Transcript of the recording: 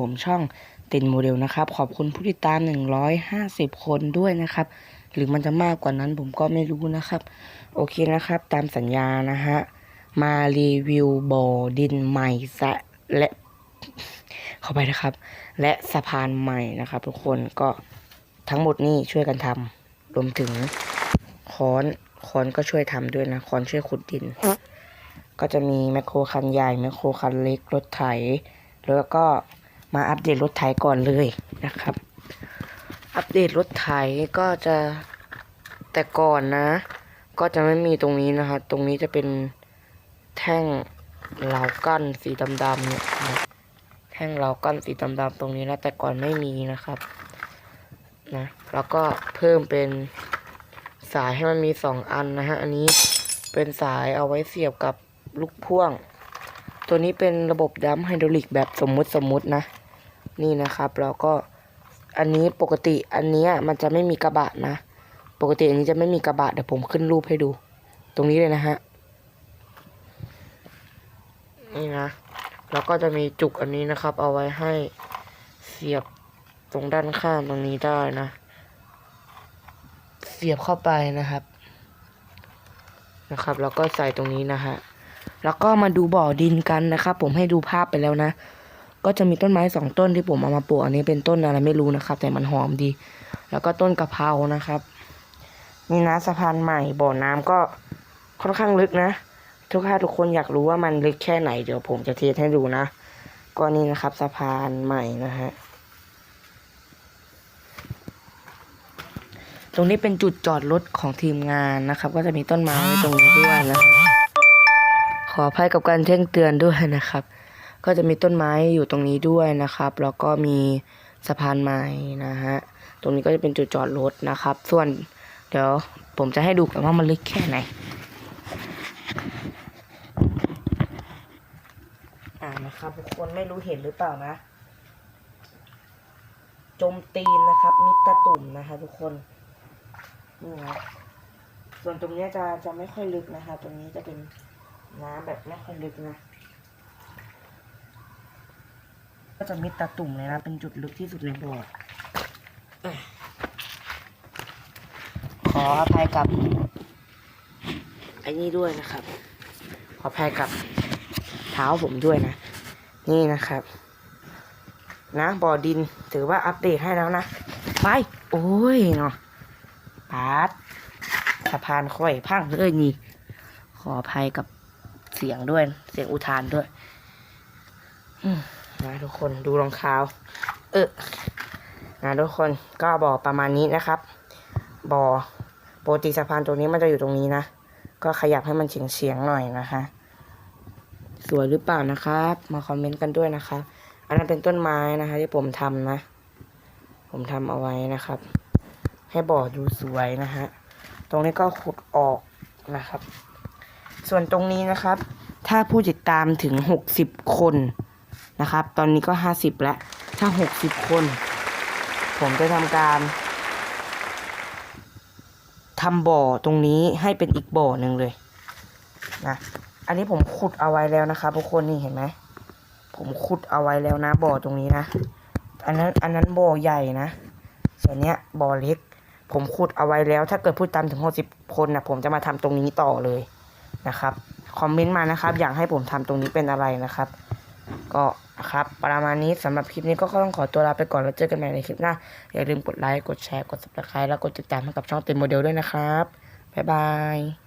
ผมช่องต็นโมเดลนะครับ ขอบคุณผู้ติดตาม 150 คนด้วยนะครับ หรือมันจะมากกว่านั้นผมก็ไม่รู้นะครับ โอเคนะครับ ตามสัญญานะฮะ มารีวิวบ่อดินใหม่ะและเข้าไปนะครับ และสะพานใหม่นะครับ ทุกคนก็ทั้งหมดนี่ช่วยกันทำรวมถึงค้อนค้อนก็ช่วยทำด้วยนะค้อนช่วยขุดดิน ก็จะมีแมคโครคันใหญ่แมคโครคันเล็กรถไถ แล้วก็ มาอัปเดตรถไถก่อนเลยนะครับ อัปเดตรถไถก็จะแต่ก่อนนะ ก็จะไม่มีตรงนี้นะครับ ตรงนี้จะเป็นแท่งเหลากั้นสีดำๆเนี่ยแท่งเหลากั้นสีดำๆตรงนี้นะแต่ก่อนไม่มีนะครับนะแล้วก็เพิ่มเป็นสายให้มันมีสองอันนะฮะอันนี้เป็นสายเอาไว้เสียบกับลูกพ่วง ตัวนี้เป็นระบบดัมไฮดรอลิกแบบสมมุติสมมุตินะ นี่นะครับแล้วก็อันนี้ปกติอันนี้มันจะไม่มีกระบะนะ ปกติอันนี้จะไม่มีกระบะเดี๋ยวผมขึ้นรูปให้ดู ตรงนี้เลยนะฮะนี่นะแล้วก็จะมีจุกอันนี้นะครับ เอาไว้ให้เสียบตรงด้านข้างตรงนี้ได้นะ เสียบเข้าไปนะครับ นะครับ แล้วก็ใส่ตรงนี้นะฮะแล้วก็มาดูบ่อดินกันนะครับ ผมให้ดูภาพไปแล้วนะ ก็จะมีต้นไม้สองต้นที่ผมเอามาปลูกอันนี้เป็นต้นอะไรไม่รู้นะครับ แต่มันหอมดี แล้วก็ต้นกะเพรานะครับนี่นะสะพานใหม่บ่อน้ำก็ค่อนข้างลึกนะ ทุกท่านทุกคนอยากรู้ว่ามันลึกแค่ไหนเดี๋ยวผมจะเทสให้ดูนะก็นี่นะครับสะพานใหม่นะฮะตรงนี้เป็นจุดจอดรถของทีมงานนะครับ ก็จะมีต้นไม้ตรงนี้ด้วยนะขออภัยกับการแจ้งเตือนด้วยนะครับ ก็จะมีต้นไม้อยู่ตรงนี้ด้วยนะครับ แล้วก็มีสะพานไม้นะฮะ ตรงนี้ก็จะเป็นจุดจอดรถนะครับ ส่วนเดี๋ยวผมจะให้ดูกันว่ามันลึกแค่ไหนอ่านะครับทุกคนไม่รู้เห็นหรือเปล่านะ จมตีนนะครับ มิตรตุ่มนะคะทุกคนนี่นะส่วนตรงเนี้ยจะจะไม่ค่อยลึกนะคะ ตรงนี้จะเป็นน้ำแบบไม่ค่อยลึกนะ ก็จะมิดตาตุ่มเลยนะ เป็นจุดลึกที่สุดในบ่อขออภัยกับไอ้นี่ด้วยนะครับ ขออภัยกับเท้าผมด้วยนะ นี่นะครับ นะบ่อดินถือว่าอัปเดตให้แล้วนะ ไป โอ้ยเนาะปาดสะพานค่อยพังเลยนี่ ขออภัยกับเสียงด้วย เสียงอุทานด้วย อืม นะทุกคนดูรองเท้า เออนะทุกคนก็บ่อประมาณนี้นะครับ บ่อโปกติสะพานตรงนี้มันจะอยู่ตรงนี้นะ ก็ขยับให้มันเฉียงเฉียงๆหน่อยนะคะ สวยหรือเปล่านะครับ มาคอมเมนต์กันด้วยนะคะ อันนั้นเป็นต้นไม้นะคะ ที่ผมทำนะ ผมทำเอาไว้นะครับ ให้บ่อดูสวยนะฮะตรงนี้ก็ขุดออกนะครับ ส่วนตรงนี้นะครับ ถ้าผู้ติดตามถึงหกสิบคน นะครับ ตอนนี้ก็ห้าสิบแล้ว ถ้าหกสิบคน ผมจะทำการทำบ่อตรงนี้ให้เป็นอีกบ่อหนึ่งเลยนะอันนี้ผมขุดเอาไว้แล้วนะครับทุกคนนี่เห็นไหมผมขุดเอาไว้แล้วนะบ่อตรงนี้นะ อันนั้นอันนั้นบ่อใหญ่นะ ส่วนเนี้ยบ่อเล็ก ผมขุดเอาไว้แล้ว ถ้าเกิดพูดตามถึงหกสิบคนนะผมจะมาทำตรงนี้ต่อเลยนะครับ คอมเมนต์มานะครับ อยากให้ผมทำตรงนี้เป็นอะไรนะครับ ก็ นะครับประมาณนี้สำหรับคลิปนี้ก็ต้องขอตัวลาไปก่อนแล้วเจอกันใหม่ในคลิปหน้า อย่าลืมกดไลค์ กดแชร์ กด subscribe แล้วกดติดตามให้กับช่องเต็มโมเดลด้วยนะครับ บ๊ายบาย